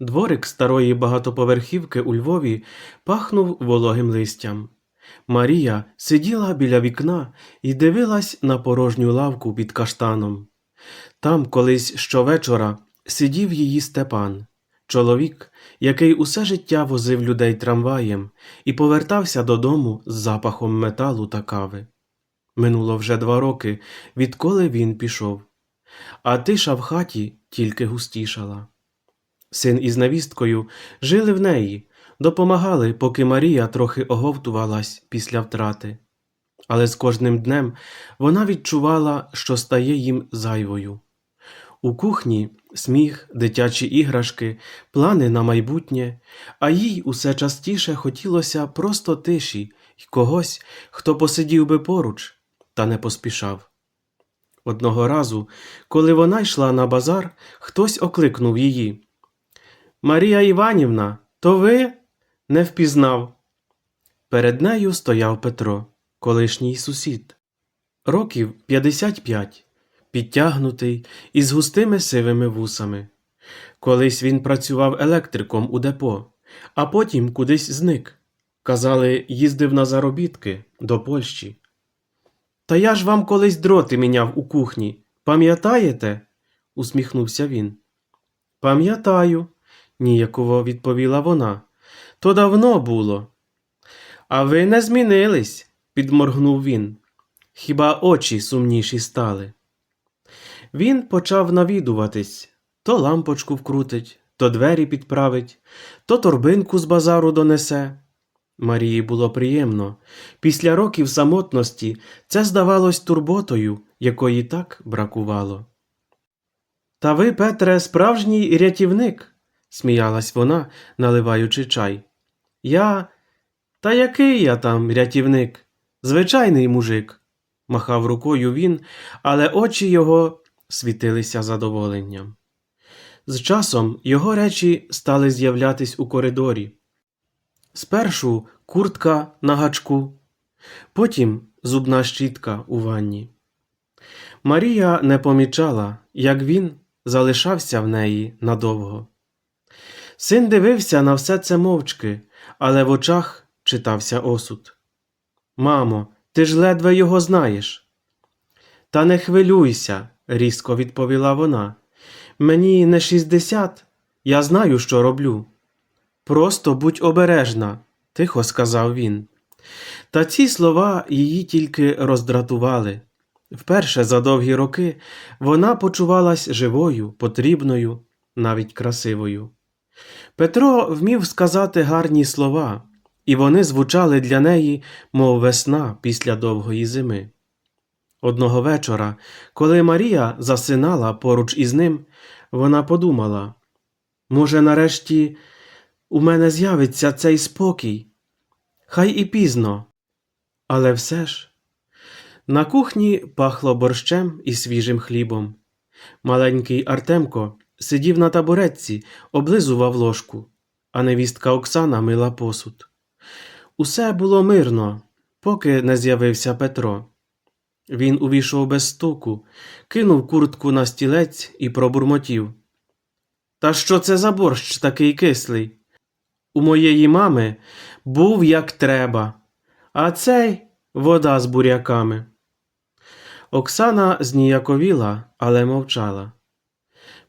Дворик старої багатоповерхівки у Львові пахнув вологим листям. Марія сиділа біля вікна і дивилась на порожню лавку під каштаном. Там колись щовечора сидів її Степан, чоловік, який усе життя возив людей трамваєм і повертався додому з запахом металу та кави. Минуло вже два роки, відколи він пішов, а тиша в хаті тільки густішала. Син із невісткою жили в неї, допомагали, поки Марія трохи оговтувалась після втрати. Але з кожним днем вона відчувала, що стає їм зайвою. У кухні сміх, дитячі іграшки, плани на майбутнє, а їй усе частіше хотілося просто тиші й когось, хто посидів би поруч, та не поспішав. Одного разу, коли вона йшла на базар, хтось окликнув її. Марія Іванівна, то ви? Не впізнав. Перед нею стояв Петро, колишній сусід. Років 55, підтягнутий із густими сивими вусами. Колись він працював електриком у депо, а потім кудись зник. Казали, їздив на заробітки до Польщі. Та я ж вам колись дроти міняв у кухні. Пам'ятаєте? усміхнувся він. Пам'ятаю, ніяково відповіла вона. То давно було. А ви не змінились, підморгнув він. Хіба очі сумніші стали? Він почав навідуватись то лампочку вкрутить, то двері підправить, то торбинку з базару донесе. Марії було приємно. Після років самотності це здавалось турботою, якої так бракувало. Та ви, Петре, справжній рятівник, сміялась вона, наливаючи чай. Я. Та який я там рятівник? Звичайний мужик, махав рукою він, але очі його світилися задоволенням. З часом його речі стали з'являтись у коридорі. Спершу куртка на гачку, потім зубна щітка у ванні. Марія не помічала, як він залишався в неї надовго. Син дивився на все це мовчки, але в очах читався осуд. Мамо, ти ж ледве його знаєш. Та не хвилюйся, різко відповіла вона. Мені не шістдесят, я знаю, що роблю. Просто будь обережна, тихо сказав він. Та ці слова її тільки роздратували. Вперше за довгі роки вона почувалась живою, потрібною, навіть красивою. Петро вмів сказати гарні слова, і вони звучали для неї, мов весна після довгої зими. Одного вечора, коли Марія засинала поруч із ним, вона подумала може, нарешті у мене з'явиться цей спокій, хай і пізно, але все ж. На кухні пахло борщем і свіжим хлібом. Маленький Артемко сидів на табуретці, облизував ложку, а невістка Оксана мила посуд. Усе було мирно, поки не з'явився Петро. Він увійшов без стуку, кинув куртку на стілець і пробурмотів. Та що це за борщ такий кислий? У моєї мами був як треба, а цей вода з буряками. Оксана зніяковіла, але мовчала.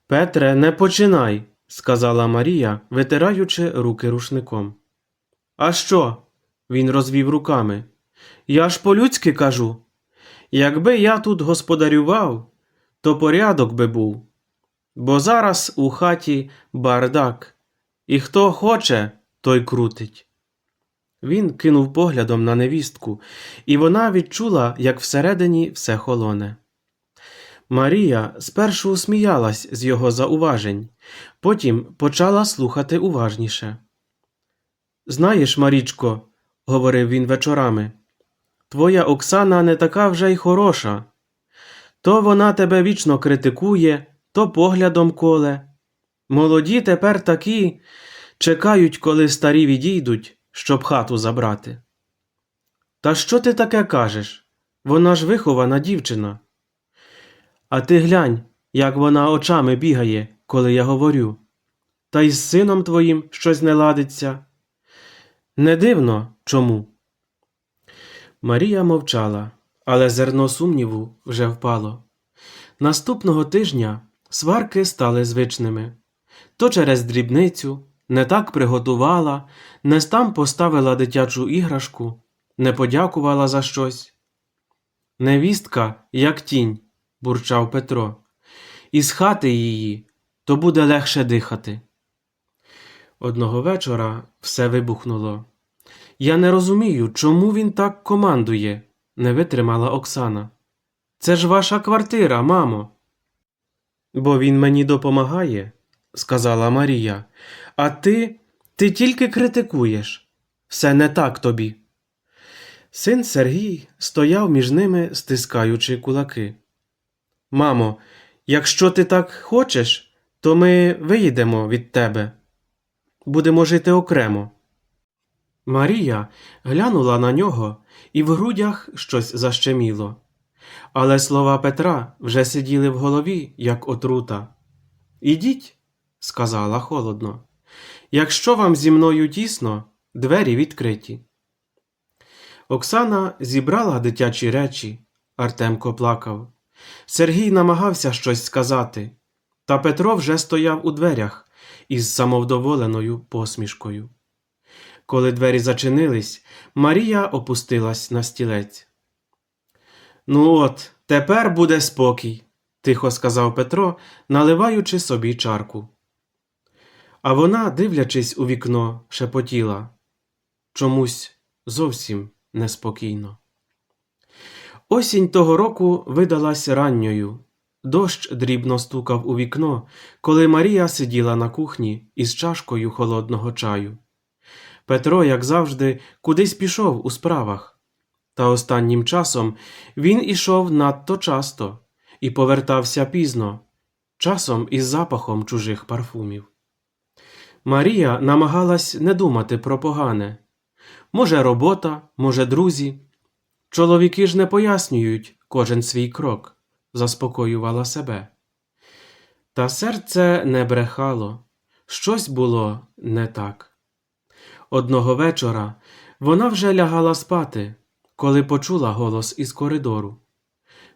Петре, не починай, сказала Марія, витираючи руки рушником. А що? Він розвів руками. Я ж по-людськи кажу. Якби я тут господарював, то порядок би був. Бо зараз у хаті бардак, і хто хоче, той крутить. Він кинув поглядом на невістку, і вона відчула, як всередині все холоне. Марія спершу сміялась з його зауважень, потім почала слухати уважніше. Знаєш, Марічко, говорив він вечорами, твоя Оксана не така вже й хороша. То вона тебе вічно критикує, то поглядом коле. Молоді тепер такі чекають, коли старі відійдуть, щоб хату забрати. Та що ти таке кажеш? Вона ж вихована дівчина. А ти глянь, як вона очами бігає, коли я говорю. та й з сином твоїм щось не ладиться. Не дивно чому. Марія мовчала, але зерно сумніву вже впало. Наступного тижня сварки стали звичними. То через дрібницю не так приготувала, не там поставила дитячу іграшку, не подякувала за щось. Невістка, як тінь, бурчав Петро. Із хати її, то буде легше дихати. Одного вечора все вибухнуло. Я не розумію, чому він так командує, не витримала Оксана. Це ж ваша квартира, мамо. Бо він мені допомагає, сказала Марія. А ти, ти тільки критикуєш. Все не так тобі. Син Сергій стояв між ними, стискаючи кулаки. Мамо, якщо ти так хочеш, то ми виїдемо від тебе. Будемо жити окремо. Марія глянула на нього, і в грудях щось защеміло. Але слова Петра вже сиділи в голові, як отрута. Ідіть, сказала холодно. Якщо вам зі мною тісно, двері відкриті. Оксана зібрала дитячі речі. Артемко плакав. Сергій намагався щось сказати, та Петро вже стояв у дверях із самовдоволеною посмішкою. Коли двері зачинились, Марія опустилась на стілець. Ну от, тепер буде спокій, тихо сказав Петро, наливаючи собі чарку. А вона, дивлячись у вікно, шепотіла чомусь зовсім неспокійно. Осінь того року видалась ранньою. Дощ дрібно стукав у вікно, коли Марія сиділа на кухні із чашкою холодного чаю. Петро, як завжди, кудись пішов у справах. Та останнім часом він ішов надто часто і повертався пізно, часом із запахом чужих парфумів. Марія намагалась не думати про погане. Може, робота, може, друзі. Чоловіки ж не пояснюють кожен свій крок, заспокоювала себе. Та серце не брехало, щось було не так. Одного вечора вона вже лягала спати, коли почула голос із коридору.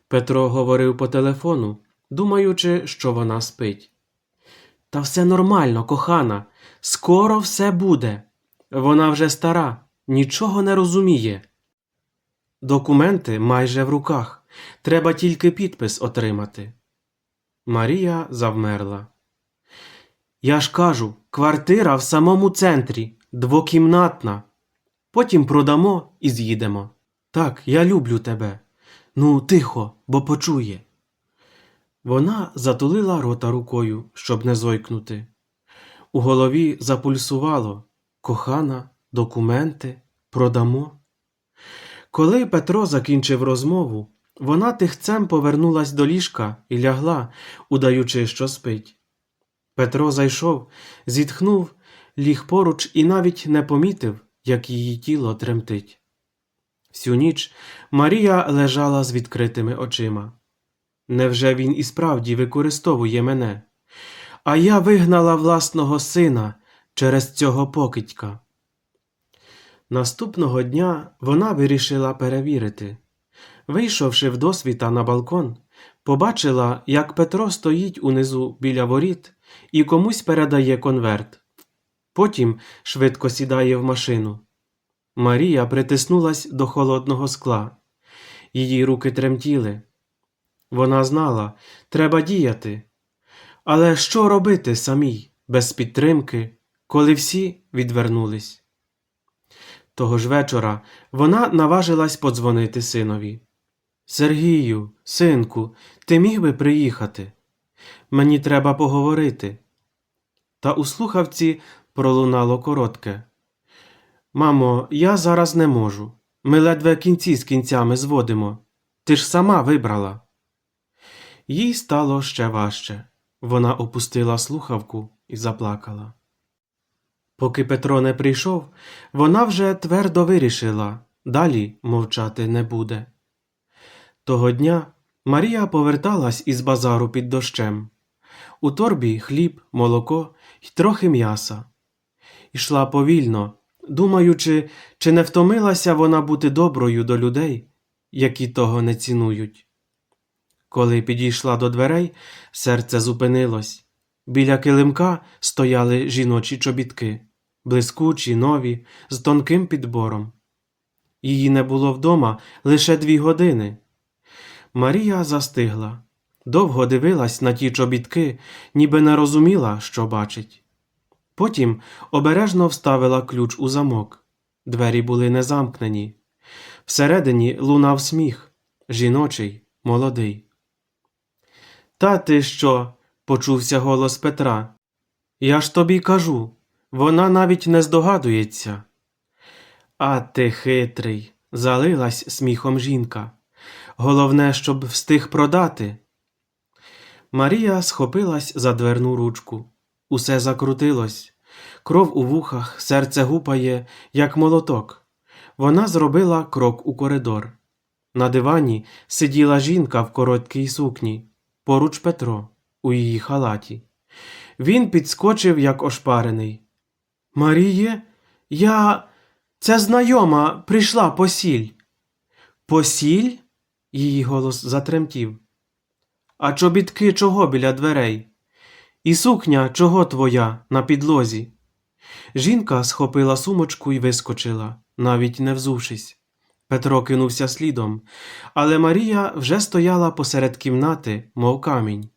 Петро говорив по телефону, думаючи, що вона спить. Та все нормально, кохана, скоро все буде. Вона вже стара, нічого не розуміє. Документи майже в руках. Треба тільки підпис отримати. Марія завмерла. Я ж кажу, квартира в самому центрі, двокімнатна. Потім продамо і з'їдемо. Так, я люблю тебе. Ну, тихо, бо почує. Вона затулила рота рукою, щоб не зойкнути. У голові запульсувало кохана, документи, продамо. Коли Петро закінчив розмову, вона тихцем повернулась до ліжка і лягла, удаючи, що спить. Петро зайшов, зітхнув, ліг поруч і навіть не помітив, як її тіло тремтить. Всю ніч Марія лежала з відкритими очима. Невже він і справді використовує мене? А я вигнала власного сина через цього покидька. Наступного дня вона вирішила перевірити. Вийшовши вдосвіта на балкон, побачила, як Петро стоїть унизу біля воріт і комусь передає конверт. Потім швидко сідає в машину. Марія притиснулась до холодного скла. Її руки тремтіли. Вона знала, треба діяти. Але що робити самій, без підтримки, коли всі відвернулись? Того ж вечора вона наважилась подзвонити синові. Сергію, синку, ти міг би приїхати? Мені треба поговорити. Та у слухавці пролунало коротке. Мамо, я зараз не можу. Ми ледве кінці з кінцями зводимо. Ти ж сама вибрала. Їй стало ще важче. Вона опустила слухавку і заплакала. Поки Петро не прийшов, вона вже твердо вирішила далі мовчати не буде. Того дня Марія поверталась із базару під дощем. У торбі хліб, молоко й трохи м'яса. Ішла повільно, думаючи, чи не втомилася вона бути доброю до людей, які того не цінують. Коли підійшла до дверей, серце зупинилось. Біля килимка стояли жіночі чобітки, блискучі, нові, з тонким підбором. Її не було вдома лише дві години. Марія застигла, довго дивилась на ті чобітки, ніби не розуміла, що бачить. Потім обережно вставила ключ у замок. Двері були не замкнені. Всередині лунав сміх жіночий, молодий. Та ти що? почувся голос Петра. Я ж тобі кажу, вона навіть не здогадується. А ти хитрий, залилась сміхом жінка. Головне, щоб встиг продати. Марія схопилась за дверну ручку. Усе закрутилось. Кров у вухах, серце гупає, як молоток. Вона зробила крок у коридор. На дивані сиділа жінка в короткій сукні, поруч Петро, у її халаті. Він підскочив, як ошпарений. Маріє, я. Це знайома прийшла посіль. Посіль? Її голос затремтів. А чобітки чого біля дверей? І сукня чого твоя на підлозі? Жінка схопила сумочку і вискочила, навіть не взувшись. Петро кинувся слідом, але Марія вже стояла посеред кімнати, мов камінь.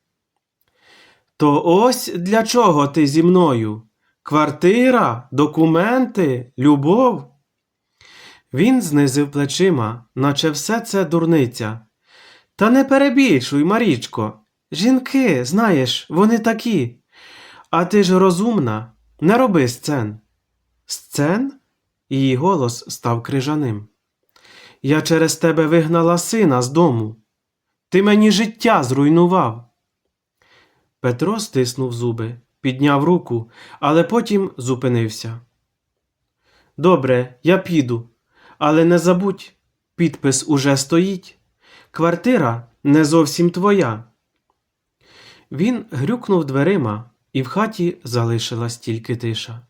То ось для чого ти зі мною? Квартира, документи, любов? Він знизив плечима, наче все це дурниця. Та не перебільшуй, Марічко. Жінки, знаєш, вони такі. А ти ж розумна, не роби сцен. Сцен? Її голос став крижаним. Я через тебе вигнала сина з дому. Ти мені життя зруйнував. Петро стиснув зуби, підняв руку, але потім зупинився. Добре, я піду, але не забудь, підпис уже стоїть. Квартира не зовсім твоя. Він грюкнув дверима, і в хаті залишилась тільки тиша.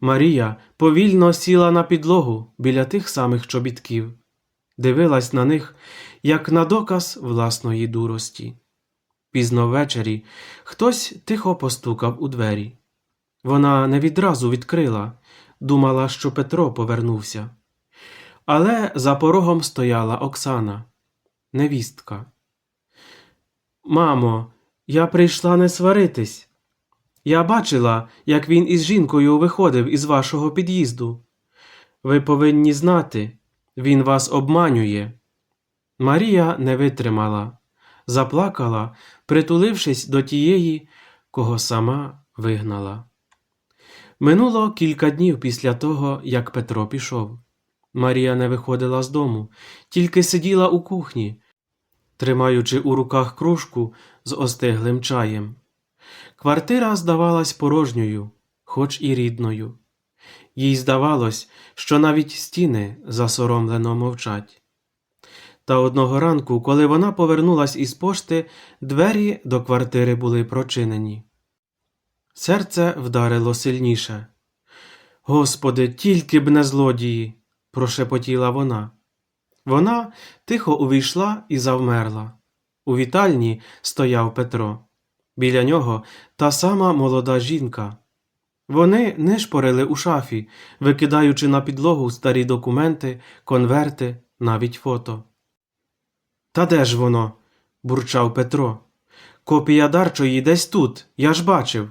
Марія повільно сіла на підлогу біля тих самих чобітків, дивилась на них, як на доказ власної дурості. Пізно ввечері хтось тихо постукав у двері. Вона не відразу відкрила, думала, що Петро повернувся. Але за порогом стояла Оксана, невістка. Мамо, я прийшла не сваритись. Я бачила, як він із жінкою виходив із вашого під'їзду. Ви повинні знати, він вас обманює. Марія не витримала, заплакала, притулившись до тієї, кого сама вигнала. Минуло кілька днів після того, як Петро пішов. Марія не виходила з дому, тільки сиділа у кухні, тримаючи у руках кружку з остиглим чаєм. Квартира здавалась порожньою, хоч і рідною. Їй здавалось, що навіть стіни засоромлено мовчать. Та одного ранку, коли вона повернулась із пошти, двері до квартири були прочинені. Серце вдарило сильніше. Господи, тільки б не злодії, прошепотіла вона. Вона тихо увійшла і завмерла. У вітальні стояв Петро. Біля нього та сама молода жінка. Вони нишпорили у шафі, викидаючи на підлогу старі документи, конверти, навіть фото. Та де ж воно? бурчав Петро. Копія дарчої десь тут, я ж бачив.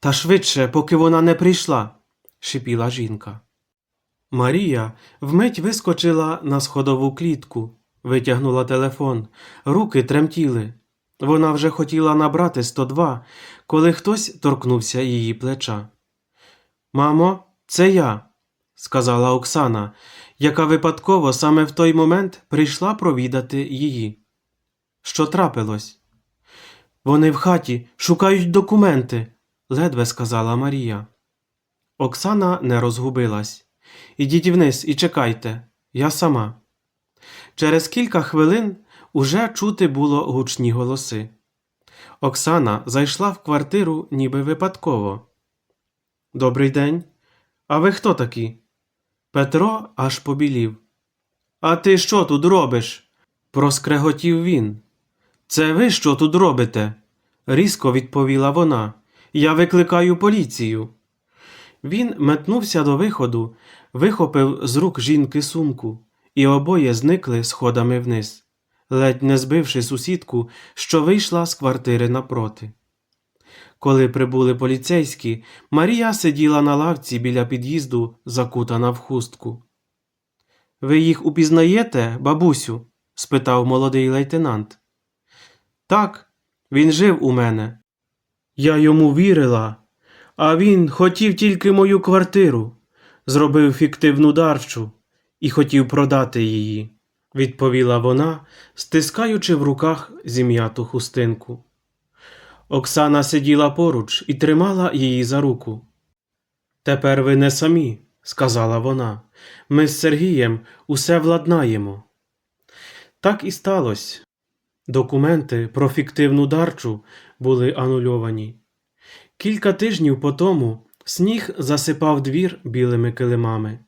Та швидше, поки вона не прийшла, шипіла жінка. Марія вмить вискочила на сходову клітку, витягнула телефон, руки тремтіли. Вона вже хотіла набрати 102, коли хтось торкнувся її плеча. Мамо, це я, сказала Оксана, яка випадково саме в той момент прийшла провідати її. Що трапилось? Вони в хаті шукають документи, ледве сказала Марія. Оксана не розгубилась. Ідіть вниз і чекайте, я сама. Через кілька хвилин уже чути було гучні голоси. Оксана зайшла в квартиру ніби випадково. Добрий день. А ви хто такі? Петро аж побілів. А ти що тут робиш? проскреготів він. Це ви що тут робите? різко відповіла вона. Я викликаю поліцію. Він метнувся до виходу, вихопив з рук жінки сумку, і обоє зникли сходами вниз, ледь не збивши сусідку, що вийшла з квартири напроти. Коли прибули поліцейські, Марія сиділа на лавці біля під'їзду, закутана в хустку. Ви їх упізнаєте, бабусю? спитав молодий лейтенант. Так, він жив у мене. Я йому вірила, а він хотів тільки мою квартиру, зробив фіктивну дарчу і хотів продати її, відповіла вона, стискаючи в руках зім'яту хустинку. Оксана сиділа поруч і тримала її за руку. Тепер ви не самі, сказала вона. Ми з Сергієм усе владнаємо. Так і сталося. Документи про фіктивну дарчу були анульовані. Кілька тижнів по тому сніг засипав двір білими килимами.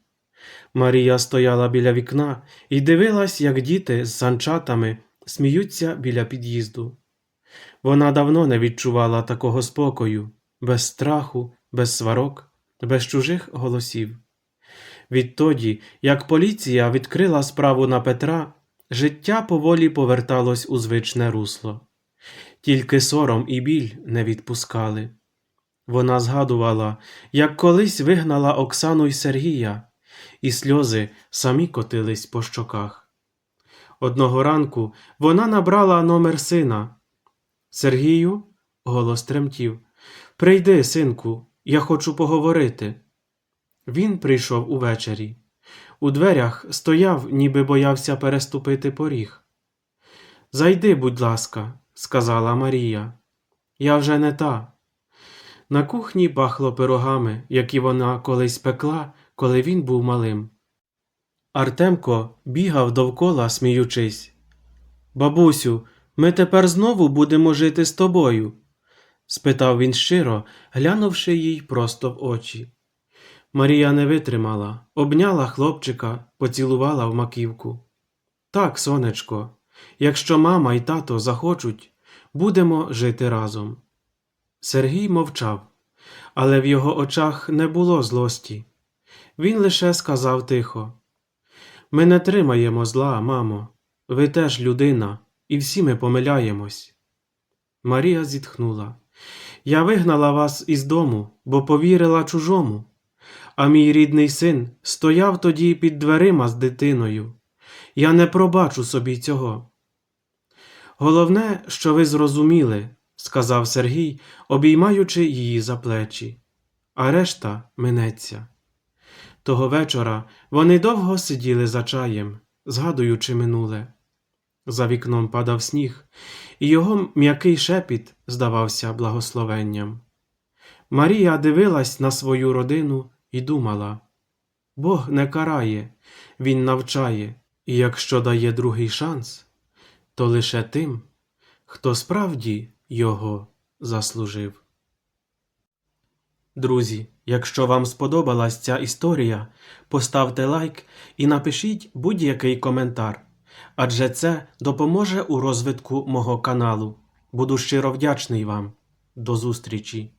Марія стояла біля вікна і дивилась, як діти з санчатами сміються біля під'їзду. Вона давно не відчувала такого спокою, без страху, без сварок, без чужих голосів. Відтоді, як поліція відкрила справу на Петра, життя поволі поверталось у звичне русло. Тільки сором і біль не відпускали. Вона згадувала, як колись вигнала Оксану й Сергія, і сльози самі котились по щоках. Одного ранку вона набрала номер сина. Сергію, голос тремтів, прийди, синку, я хочу поговорити. Він прийшов увечері. У дверях стояв, ніби боявся переступити поріг. Зайди, будь ласка, сказала Марія. Я вже не та. На кухні пахло пирогами, які вона колись пекла, коли він був малим. Артемко бігав довкола, сміючись. Бабусю, ми тепер знову будемо жити з тобою? спитав він щиро, глянувши їй просто в очі. Марія не витримала, обняла хлопчика, поцілувала в маківку. Так, сонечко, якщо мама і тато захочуть, будемо жити разом. Сергій мовчав, але в його очах не було злості. Він лише сказав тихо: Ми не тримаємо зла, мамо, ви теж людина, і всі ми помиляємось. Марія зітхнула. Я вигнала вас із дому, бо повірила чужому. А мій рідний син стояв тоді під дверима з дитиною. Я не пробачу собі цього. Головне, що ви зрозуміли, сказав Сергій, обіймаючи її за плечі, а решта минеться. Того вечора вони довго сиділи за чаєм, згадуючи минуле. За вікном падав сніг, і його м'який шепіт здавався благословенням. Марія дивилась на свою родину і думала Бог не карає, Він навчає, і якщо дає другий шанс, то лише тим, хто справді його заслужив. Друзі, якщо вам сподобалась ця історія, поставте лайк і напишіть будь-який коментар, адже це допоможе у розвитку мого каналу. Буду щиро вдячний вам. До зустрічі!